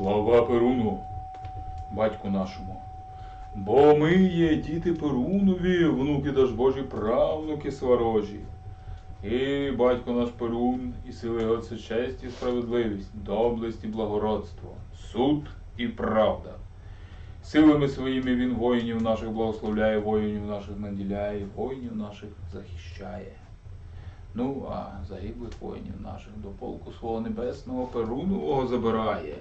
Слава Перуну, батьку нашому. Бо ми є діти Перунові, внуки Дажбожі, правнуки сварожі. І батько наш Перун, і сили його честь і справедливість, доблесть і благородство, суд і правда. Силами своїми він воїнів наших благословляє, воїнів наших наділяє, воїнів наших захищає. Ну, а загиблих воїнів наших до полку свого небесного Перунового забирає.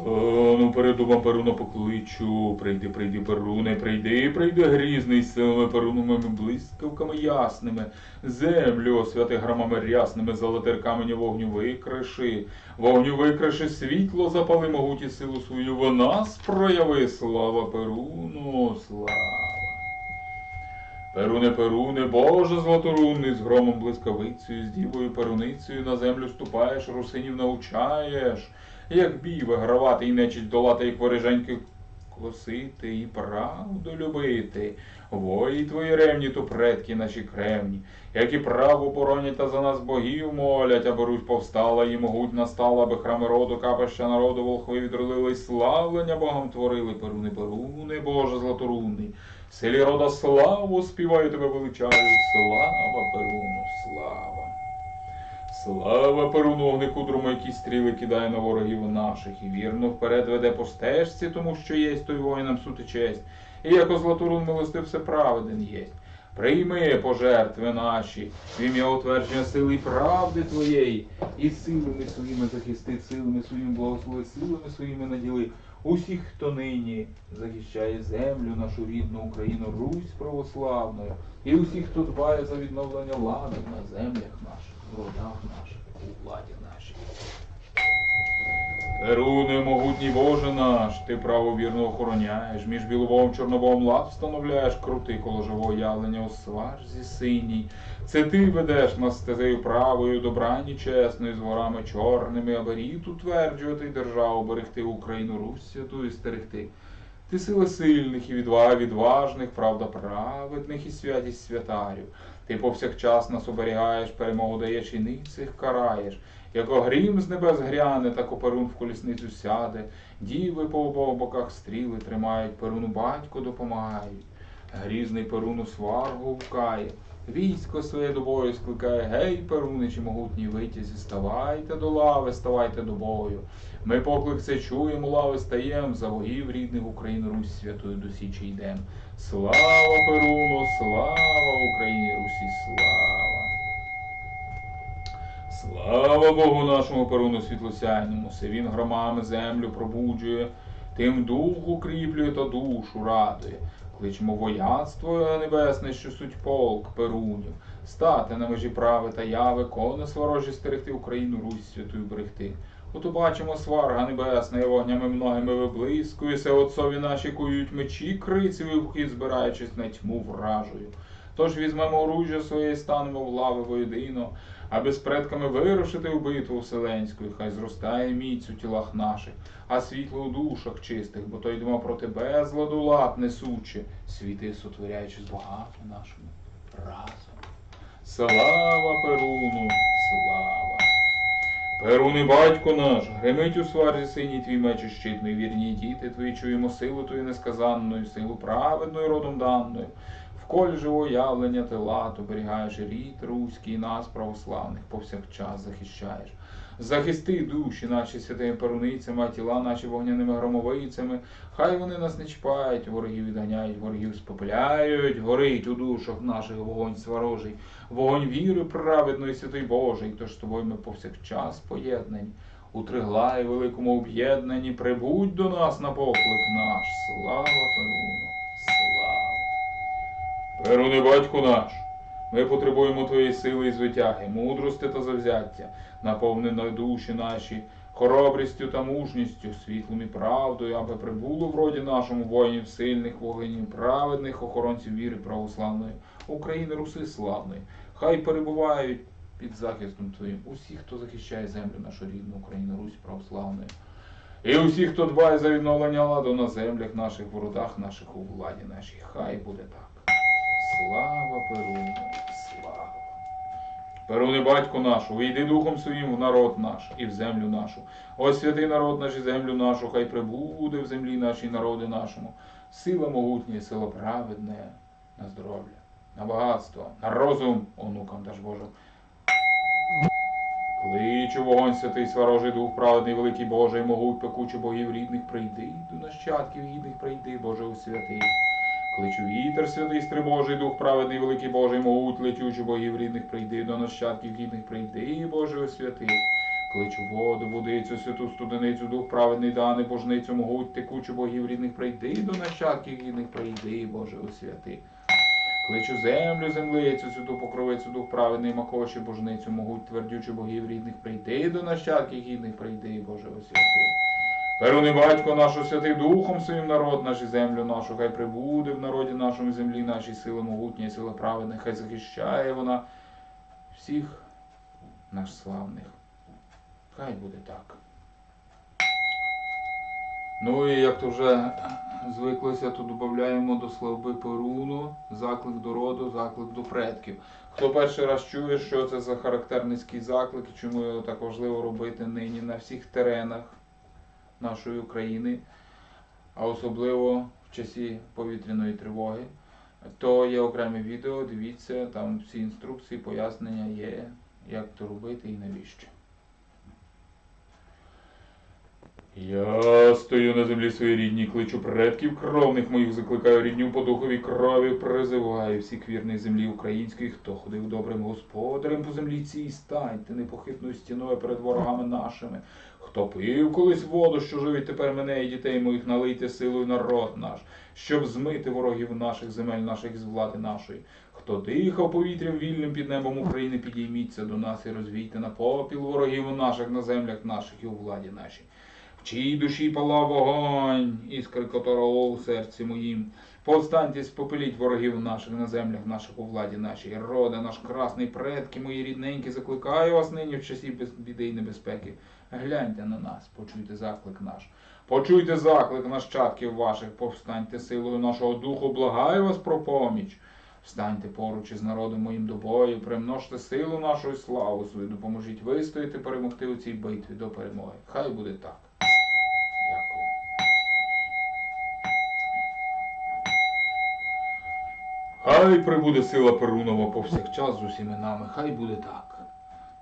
Стану перед дубом Перуна покличу, прийди, прийди, Перуне, прийди, прийди, грізний силами Перуновими блискавками ясними, землю освяти громами рясними, золотир камені вогню викриши, вогню викриши, світло запали могуті силу свою, в нас прояви, слава Перуну, слава. Перуне, Перуне, Боже златорунний, з громом блискавицею, з дівою перуницею на землю ступаєш, русинів навчаєш, як бій вигравати і нечить долати, як вореженьки косити і правду любити. Вої твої ревні, то предки наші кремні, як і право боронять та за нас богів молять, аби Русь повстала і могуть настала, аби храми роду, капища народу, волхви відродили, славлення Богом творили. Перуни, Перуни, Боже златорунний. В селі рода славу співаю тебе величаю. Слава Перуну, слава. Слава Перуну, огнику друма, які стріли кидає на ворогів наших, і вірно вперед веде по стежці, тому що єсть той воїнам суть і честь. І як Златурун милостив все праведен єсть. Прийми пожертви наші, в ім'я утвердження сили і правди твоєї, і силами своїми захисти, силами своїми благослови, силами своїми наділи усіх, хто нині захищає землю, нашу рідну Україну, Русь православною, і усіх, хто дбає за відновлення ладу на землях наших, родах наших, у владі нашій. Перуне, могутній Боже наш, ти право вірно охороняєш, між біловом чорновом лад встановляєш крутий коло живого явлення у сварзі синій. Це ти ведеш нас стезею правою, добрані чесною, з ворами чорними, аби рід утверджувати державу, берегти Україну, Русь святу і стерегти. Ти сила сильних і відважних, правда праведних і святість святарів. Ти повсякчас нас оберігаєш, перемогу даєш і ницих караєш. Як огрім з небес гряне, так оперун в колісницю сяде, діви по обох боках стріли тримають, перуну батько допомагають. Грізний перуну сваргу вкає, військо своє до бою скликає, гей, перуничі могутні витязі, ставайте до лави, ставайте до бою. Ми поклик це чуємо, лави стаєм, за богів рідних Україну Русь святою до січі йдем. Слава Перуну, слава Україні Русі, слава! Слава Богу нашому Перуну світлосяйному, се він громами землю пробуджує, тим дух укріплює та душу радує. Кличемо вояцтво небесне, що суть полк Перунів, стати на межі прави та яви, кони сворожі стерегти Україну, Русь святую берегти. Ото бачимо сварга небесна, і вогнями многими виблискується, отцові наші кують мечі, крицеві вхід, збираючись на тьму вражою. Тож візьмемо оружжя своє і станемо в лави воєдино, аби з предками вирушити в битву вселенську, і хай зростає міць у тілах наших, а світло у душах чистих, бо то йдемо проти безладу лад несучи, світи сотворяючи з богами нашими разом. Слава Перуну, слава! Перуни, батько наш, гримить у сварзі синій твій меч і щит, ми вірні діти твої, чуємо силу твою несказанною, силу праведною родом даною. Вколь живо явлення тела, оберігаєш рід руський, нас, православних, повсякчас захищаєш. Захисти душі наші святими перуницями, а тіла наші вогняними громовицями. Хай вони нас не чіпають, ворогів відганяють, ворогів спопиляють, горить у душах наших вогонь сварожий, вогонь віри праведної, святий Божий. Тож з тобою ми повсякчас поєднані. У Триглаї великому об'єднанні прибудь до нас на поклик наш. Слава Перуну! Слава! Батьку наш, ми потребуємо Твоєї сили і звитяги, мудрости та завзяття, наповни душі наші хоробрістю та мужністю, світлом і правдою, аби прибуло в роді нашому воїнів сильних, воїнів, праведних, охоронців віри православної, України, Руси славної. Хай перебувають під захистом Твоїм усі, хто захищає землю нашу рідну Україну, Русь православною. І усі, хто дбає за відновлення ладу на землях наших, в родах наших, у владі нашій, хай буде так. Слава Перуну, слава! Перуни батько нашу, вийди духом своїм в народ наш і в землю нашу. Ось святий народ наш і землю нашу, хай прибуде в землі нашій народи нашому. Сила могутня, і сила праведне, на здоров'я, на багатство, на розум, онукам даж Божу. Кличу вогонь святий сварожий дух, праведний, великий Божий, могуть пекучу богів рідних, прийди, до нащадків гідних прийди, Боже у святий. Кличу вітер святий, стрибожий дух, праведний, великий Божий, могуть летючу богів рідних, прийди, до нащадків гідних прийди, Боже у святий. Кличу воду, водицю, святу студеницю, дух праведний, дани, божницю, могуть текучу богів рідних, прийди, до нащадків гідних прийди, Боже у святий. Кличу землю, землицю, святу покровицю, дух праведний, макоші, божницю, могуть твердючу богів рідних, прийди до нащадків гідних, прийди, Боже у святий. Перуни батько нашу святий духом своїм народ наш і землю нашу, хай прибуде в народі нашому землі нашій сила могутня і сила праведна, хай захищає вона всіх наш славних. Хай буде так. Ну і як то вже звиклося, то додаємо до слави Перуну заклик до роду, заклик до предків. Хто перший раз чує, що це за характерницький заклик чому його так важливо робити нині на всіх теренах нашої України, а особливо в часі повітряної тривоги, то є окреме відео, дивіться, там всі інструкції, пояснення є, як то робити і навіщо. Я стою на землі своїй рідній, кличу предків кровних моїх, закликаю рідню по духові крові, призиваю всіх вірних землі української, хто ходив добрим господарем по землі цій, станьте непохитною стіною перед ворогами нашими. Хто пив колись воду, що живить тепер мене і дітей моїх, налийте силою народ наш, щоб змити ворогів наших земель наших з влади нашої. Хто дихав повітрям вільним під небом України, підійміться до нас і розвійте на попіл ворогів наших на землях наших і у владі нашій. В чиїй душі палав вогонь, іскри котрого у серці моїм. Повстаньте, спопеліть ворогів наших на землях наших у владі нашій. Роде наш красний предки, мої рідненькі, закликаю вас нині в часі біди і небезпеки. Гляньте на нас, почуйте заклик наш. Почуйте заклик нащадків ваших, повстаньте силою нашого духу, благаю вас про поміч. Встаньте поруч із народом моїм до бою, примножте силу нашу і славу свою, допоможіть вистояти, перемогти у цій битві до перемоги. Хай буде так. Хай прибуде сила Перунова повсякчас з усіми нами, хай буде так.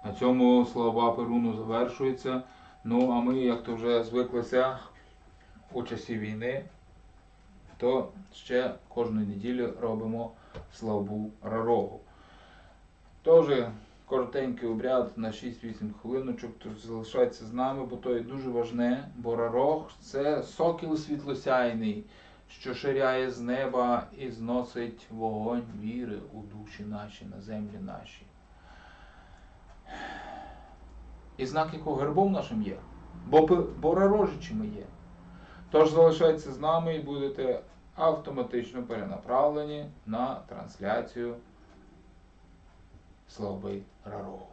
На цьому слова Перуну завершується. Ну, а ми, як то вже звиклися у часі війни, то ще кожної неділі робимо славбу Рарогу. Теж коротенький обряд на 6-8 хвилиночок, тож залишайтеся з нами, бо то є дуже важне, бо Рарог це сокіл світлосяйний, що ширяє з неба і зносить вогонь віри у душі наші, на землі наші. І знак якого гербом нашим є, бо, пи- бо рарожичами є. Тож залишайтеся з нами і будете автоматично перенаправлені на трансляцію слави Рарогу.